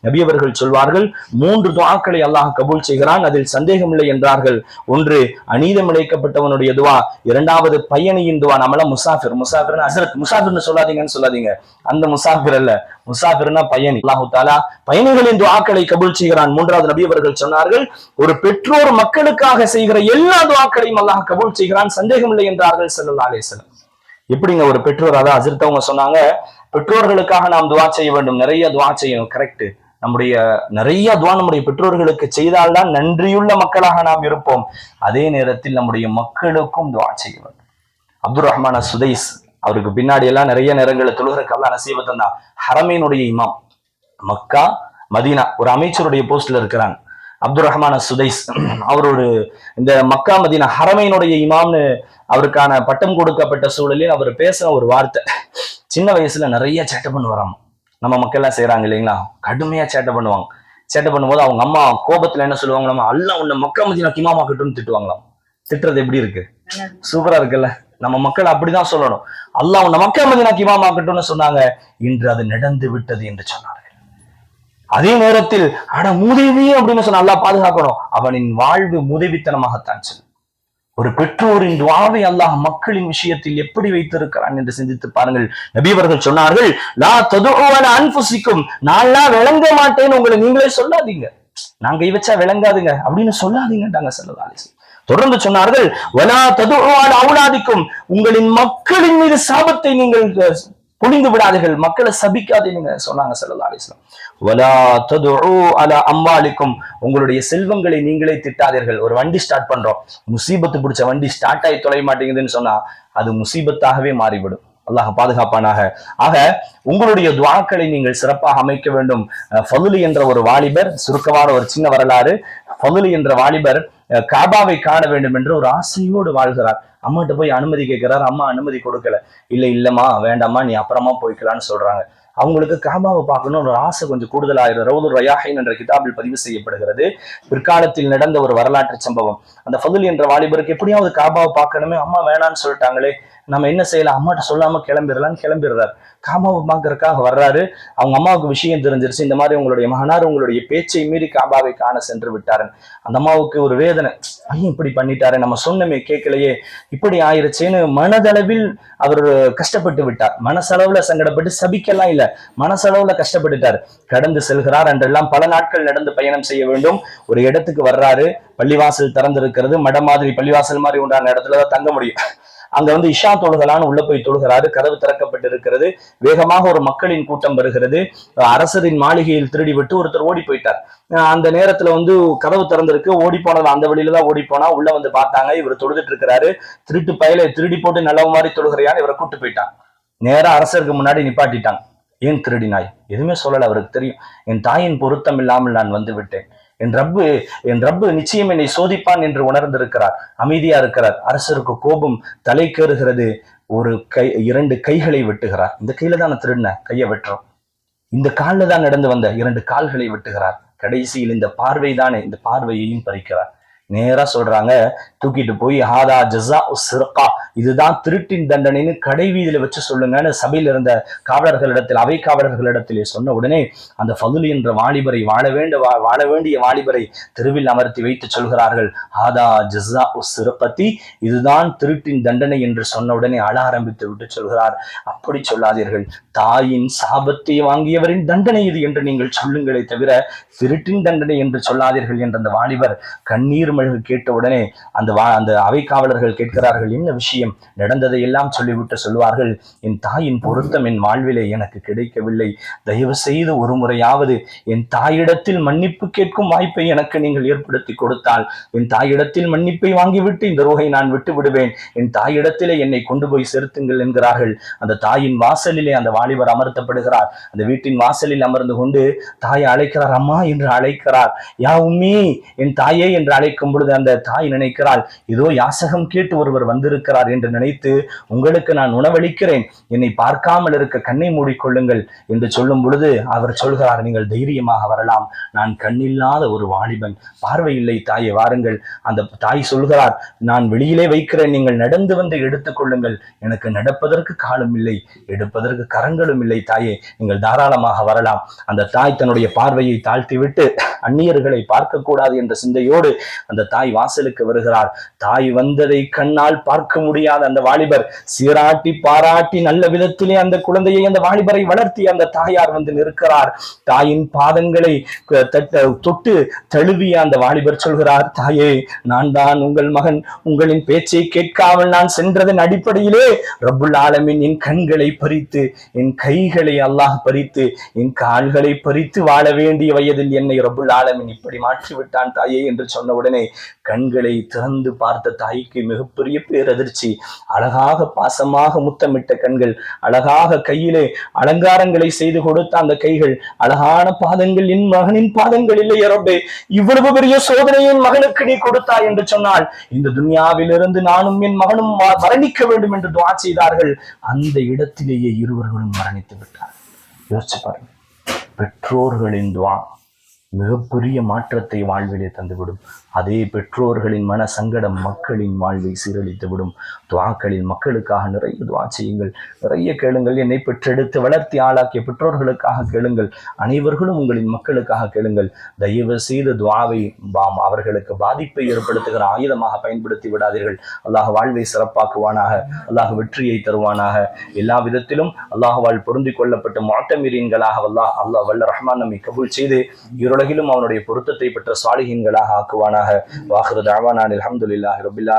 நபி அவர்கள் சொல்வார்கள் மூன்று துவாக்களை அல்லாஹ் கபூல் செய்கிறான் அதில் சந்தேகமில்லை என்றார்கள். ஒன்று அநீதம் இழைக்கப்பட்டவனுடைய துவா. இரண்டாவது பையனையின் துவா. நம்மளாம் முசாஃபிர். முசாஃபிர்னு அசரத் முசாஃபிர்னு சொல்லாதீங்கன்னு சொல்லாதீங்க. அந்த முசாஃபிர் அல்ல. முசாஃபிர்னா பயணி. அல்லாஹு தாலா பயணிகளின் துவாக்களை கபூல் செய்கிறான். மூன்றாவது நபி அவர்கள் சொன்னார்கள் ஒரு பெற்றோர் மக்களுக்காக செய்கிற எல்லா துவாக்களையும் அல்லாஹ் கபூல் செய்கிறான் சந்தேகமில்லை என்றார்கள் ஸல்லல்லாஹு ஆலேசன் எப்படிங்க ஒரு பெற்றோர் அதான் அஜித் சொன்னாங்க பெற்றோர்களுக்காக நாம் துவா செய்ய வேண்டும். நிறைய துவா செய்யணும். கரெக்ட் நம்முடைய நிறைய துவா நம்முடைய பெற்றோர்களுக்கு செய்தால்தான் நன்றியுள்ள மக்களாக நாம் இருப்போம். அதே நேரத்தில் நம்முடைய மக்களுக்கும் துவா செய்ய வேண்டும். அப்துல் ரஹ்மான சுதைஸ் அவருக்கு பின்னாடி எல்லாம் நிறைய நேரங்களில் தொழுகிறக்கு அல்லா நசீபத் தந்தான். ஹரமீனுடைய இமாம். மக்கா மதீனா ஒரு அமைச்சருடைய போஸ்ட்ல இருக்கிறாங்க. அப்துல் ரஹ்மான சுதைஸ் அவர் ஒரு இந்த மக்கா மதீனா ஹரமையினுடைய இமாம்னு அவருக்கான பட்டம் கொடுக்கப்பட்ட சூழலில் அவர் பேசின ஒரு வார்த்தை. சின்ன வயசுல நிறைய சேட்டை பண்ணுவாராம். நம்ம மக்கள் எல்லாம் செய்யறாங்க இல்லைங்களா? கடுமையா சேட்டை பண்ணுவாங்க. சேட்டை பண்ணும்போது அவங்க அம்மா கோபத்துல என்ன சொல்லுவாங்களாமா? அல்ல உன்னை மக்கா மதீனா கிமாமாக்கட்டும்னு திட்டுவாங்களாம். திட்டுறது எப்படி இருக்கு? சூப்பரா இருக்குல்ல? நம்ம மக்கள் அப்படிதான் சொல்லணும். அல்லாஹ் உன்னை மக்கா மதீனா கிமாமாக்கட்டும்னு சொன்னாங்க. இன்று அது நடந்து விட்டது என்று சொன்னார்கள். அதே நேரத்தில் அட மூதேவி அப்படின்னு சொன்ன அல்லாஹ் பாதுகாக்கணும். அவனின் வாழ்வு மூதேவித்தனமாகத்தான் செல்லும். ஒரு பெற்றோரின் துவாவை அல்லாஹ் மக்களின் விஷயத்தில் எப்படி வைத்திருக்கிறான் என்று சிந்தித்து பாருங்கள். நபி அவர்கள் சொன்னார்கள் லா ததுவன அன்புசிக்கும் நான்லாம் விளங்க மாட்டேன்னு உங்களை நீங்களே சொல்லாதீங்க. நான் கை வச்சா விளங்காதுங்க. அப்படின்னு சொல்லாதீங்கட்டாங்க செல்லதாலே தொடர்ந்து சொன்னார்கள் வலா ததுவான அவுலாதிக்கும். உங்களின் மக்களின் மீது சாபத்தை நீங்கள் குனிந்து விடாதீர்கள். மக்களை சபிக்காதீங்க சொன்னாங்க சல்லா அலிஸ்லாம் வலா தது அலா அம்வாலிக்கும். உங்களுடைய செல்வங்களை நீங்களே திட்டாதீர்கள். ஒரு வண்டி ஸ்டார்ட் பண்றோம். முசீபத்து பிடிச்ச வண்டி ஸ்டார்ட் ஆகி தொலை மாட்டேங்குதுன்னு சொன்னா அது முசீபத்தாகவே மாறிவிடும். அல்லாஹ் பாதுகாப்பானாக. ஆக உங்களுடைய துவாக்களை நீங்கள் சிறப்பாக அமைக்க வேண்டும். ஃபதுலி என்ற ஒரு வாலிபர் சுருக்கமான ஒரு சின்ன வரலாறு. ஃபதுலி என்ற வாலிபர் காபாவை காண வேண்டும் என்று ஒரு ஆசையோடு வாழ்கிறார். அம்மாட்ட போய் அனுமதி கேட்கிறார். அம்மா அனுமதி கொடுக்கல. இல்ல இல்லம்மா வேண்டாம்மா நீ அப்புறமா போய்க்கலான்னு சொல்றாங்க. அவங்களுக்கு காபாவை பார்க்கணும் ஒரு ஆசை கொஞ்சம் கூடுதலாயிரும். ரவுதுர் ரயாஹின் என்ற கிதாபில் பதிவு செய்யப்படுகிறது. பிற்காலத்தில் நடந்த ஒரு வரலாற்று சம்பவம். அந்த ஃபதுல் என்ற வாலிபருக்கு எப்படியாவது காபாவை பார்க்கணுமே அம்மா வேணான்னு சொல்லிட்டாங்களே நம்ம என்ன செய்யலாம்? அம்மாட்ட சொல்லாம கிளம்பிடலான்னு கிளம்பிடுறாரு. காபாவை பார்க்கறதுக்காக வர்றாரு. அவங்க அம்மாவுக்கு விஷயம் தெரிஞ்சிருச்சு. இந்த மாதிரி உங்களுடைய மகனார் உங்களுடைய பேச்சை மீறி காபாவை காண சென்று விட்டாருன்னு. அந்த அம்மாவுக்கு ஒரு வேதனை. ஐயன் இப்படி பண்ணிட்டாரு நம்ம சொன்னமே கேட்கலையே. இப்படி ஆயிருச்சேன்னு மனதளவில் அவர் கஷ்டப்பட்டு விட்டார். மனசளவுல சங்கடப்பட்டு சபிக்கலாம் இல்ல. மனசளவுல கஷ்டப்பட்டுட்டார். கடந்து செல்கிறார் என்றெல்லாம் பல நாட்கள் நடந்து பயணம் செய்ய வேண்டும். ஒரு இடத்துக்கு வர்றாரு பள்ளிவாசல் திறந்திருக்கிறது மடம் மாதிரி பள்ளிவாசல் மாதிரி உண்டான இடத்துலதான் தங்க முடியும். அங்க வந்து இஷா தொழுகலான்னு உள்ள போய் தொழுகிறாரு கதவு திறக்கப்பட்டு இருக்கிறது வேகமாக ஒரு மக்களின் கூட்டம் வருகிறது. அரசரின் மாளிகையில் திருடி விட்டு ஒருத்தர் ஓடி போயிட்டார். அந்த நேரத்துல வந்து கதவு திறந்திருக்கு ஓடி போனது அந்த வழியில தான் ஓடி போனா உள்ள வந்து பார்த்தாங்க இவர் தொழுதுட்டு இருக்கிறாரு. திருட்டு பயலை திருடி போட்டு நல்ல மாதிரி தொழுகிறையான்னு இவரை கூட்டு போயிட்டாங்க. நேரா அரசருக்கு முன்னாடி நிப்பாட்டிட்டாங்க. ஏன் திருடினாய் எதுவுமே சொல்லல அவருக்கு தெரியும். என் தாயின் பொருத்தம் இல்லாமல் நான் வந்து விட்டேன். என் ரப்பு என் ரப்பு நிச்சயம் என்னை சோதிப்பான் என்று உணர்ந்திருக்கிறார். அமைதியா இருக்கிறார். அரசருக்கு கோபம் தலைக்கேறுகிறது ஒரு கை இரண்டு கைகளை வெட்டுகிறார். இந்த கையில தான் திருடின கையை வெட்டுறோம். இந்த காலில் தான் நடந்து வந்த இரண்டு கால்களை வெட்டுகிறார். கடைசியில் இந்த பார்வை தானே இந்த பார்வையையும் பறிக்கிறார். நேரா சொல்றாங்க தூக்கிட்டு போய் ஹாதா ஜஸா சிறக்கா இதுதான் திருட்டின் தண்டனைன்னு கடை வீதியில வச்சு சொல்லுங்கன்னு சபையில் இருந்த காவலர்களிடத்தில் அவை காவலர்களிடத்திலே சொன்ன உடனே அந்த ஃபதுல் என்ற வாலிபரை வாழ வேண்ட வாழ வேண்டிய வாலிபரை தெருவில் அமர்த்தி வைத்து சொல்கிறார்கள் ஹாதா ஜஸா சிறப்பத்தி இதுதான் திருட்டின் தண்டனை என்று சொன்ன உடனே அழ ஆரம்பித்து விட்டு சொல்கிறார். அப்படி சொல்லாதீர்கள். தாயின் சாபத்தை வாங்கியவரின் தண்டனை இது என்று நீங்கள் சொல்லுங்களே தவிர திருட்டின் தண்டனை என்று சொல்லாதீர்கள் என்ற அந்த வாலிபர் கண்ணீர் மழகு கேட்ட உடனே அந்த வா அந்த அவை காவலர்கள் கேட்கிறார்கள் என்ன விஷயம்? நடந்ததை எல்லாம் சொல்லிவிட்டு சொல்வார்கள். என் தாயின் பொருத்தம் என் வாழ்விலே எனக்கு கிடைக்கவில்லை. தயவு செய்து ஒரு முறையாவது என் தாயிடத்தில் மன்னிப்பு கேட்கும் வாய்ப்பை எனக்கு நீங்கள் ஏற்படுத்தி கொடுத்தால். என் தாயிடத்தில் மன்னிப்பை வாங்கிவிட்டு இந்த ரோகை நான் விட்டு விடுவேன். என் தாயிடத்திலே என்னை கொண்டு போய் செலுத்துங்கள் என்கிறார்கள். அந்த தாயின் வாசலிலே அந்த வாலிபர் அமர்த்தப்படுகிறார். அந்த வீட்டின் வாசலில் அமர்ந்து கொண்டு தாயை அழைக்கிறார் அம்மா என்று அழைக்கிறார். யா உம்மி என் தாயே என்று அழைக்கும் பார்க்கும் பொழுது அந்த தாய் நினைக்கிறாள் இதோ யாசகம் கேட்டு ஒருவர் வந்திருக்கிறார் என்று நினைத்து உங்களுக்கு நான் உணவளிக்கிறேன். என்னை பார்க்காமல் இருக்க கண்ணை மூடிக்கொள்ளுங்கள் என்று சொல்லும் பொழுது அவர் சொல்கிறார் நீங்கள் தைரியமாக வரலாம். நான் கண்ணில்லாத ஒரு வாலிபன். பார்வை இல்லை தாயை வாருங்கள். அந்த தாய் சொல்கிறார் நான் வெளியிலே வைக்கிறேன். நீங்கள் நடந்து வந்து எடுத்துக்கொள்ளுங்கள் எனக்கு நடப்பதற்கு காலம் இல்லை. எடுப்பதற்கு கரங்களும் இல்லை தாயே. நீங்கள் தாராளமாக வரலாம். அந்த தாய் தன்னுடைய பார்வையை தாழ்த்திவிட்டு அந்நியர்களை பார்க்கக்கூடாது என்ற சிந்தையோடு அந்த தாய் வாசலுக்கு வருகிறார் தாய் வந்ததை கண்ணால் பார்க்க முடியாத அந்த வாலிபர் சீராட்டி பாராட்டி நல்ல விதத்திலே அந்த குழந்தையை அந்த வாலிபரை வளர்த்தி அந்த தாயார் வந்து நிற்கிறார். தாயின் பாதங்களை தொட்டு தழுவிய அந்த வாலிபர் சொல்கிறார் தாயே நான் தான் உங்கள் மகன். உங்களின் பேச்சை கேட்காமல் நான் சென்றதன் அடிப்படையிலே ரபுல் ஆலமின் என் கண்களை பறித்து என் கைகளை அல்லாஹ் பறித்து என் கால்களை பறித்து வாழ வேண்டிய வயதில் என்னை ரபுல் ஆலமின் இப்படி மாற்றி விட்டான் தாயே என்று சொன்ன உடனே கண்களை திறந்து பார்த்த தாய்க்கு மிகப்பெரிய பேரதிர்ச்சி. அழகாக பாசமாக முத்தமிட்ட கண்கள் அழகாக கையிலே அலங்காரங்களை செய்து கொடுத்த அந்த கைகள் அழகான பாதங்கள் என் மகனின் பாதங்கள் இல்லை ரப்பே இவ்வளவு பெரிய சோதனையை என் மகனுக்கு நீ கொடுத்தாய் என்று சொன்னால் இந்த துன்யாவிலிருந்து நானும் என் மகனும் ம- மரணிக்க வேண்டும் என்று துவா செய்தார்கள். அந்த இடத்திலேயே இருவர்களும் மரணித்து விட்டார் யோசிச்சு பாருங்க பெற்றோர்களின் துவா மிகப்பெரிய மாற்றத்தை வாழ்விலே தந்துவிடும். அதே பெற்றோர்களின் மன சங்கடம் மக்களின் வாழ்வை சீரழித்துவிடும். துவாக்களில் மக்களுக்காக நிறைய துவா செய்யுங்கள். நிறைய கேளுங்கள். என்னை பெற்றெடுத்து வளர்த்தி ஆளாக்கிய பெற்றோர்களுக்காக கேளுங்கள். அனைவர்களும் உங்களின் மக்களுக்காக கேளுங்கள். தயவு செய்து துவாவை பாம். அவர்களுக்கு பாதிப்பை ஏற்படுத்துகிற ஆயுதமாக பயன்படுத்தி விடாதீர்கள். அல்லாஹ் வாழ்வை சிறப்பாக்குவானாக. அல்லாஹ் வெற்றியை தருவானாக. எல்லா விதத்திலும் அல்லாஹ்வால் பொருந்தி கொள்ளப்பட்ட மாட்டமீரியன்களாக அல்லாஹ் அல்லாஹ் வல்ல ரஹ்மான் நம்மை கபூல் செய்து இருலகிலும் அவனுடைய பொருத்தத்தை பெற்ற சாலிஹீன்களாக ஆக்குவானாக. வாஹிரு தாவானான் அல்ஹம்துலில்லாஹி ரபில்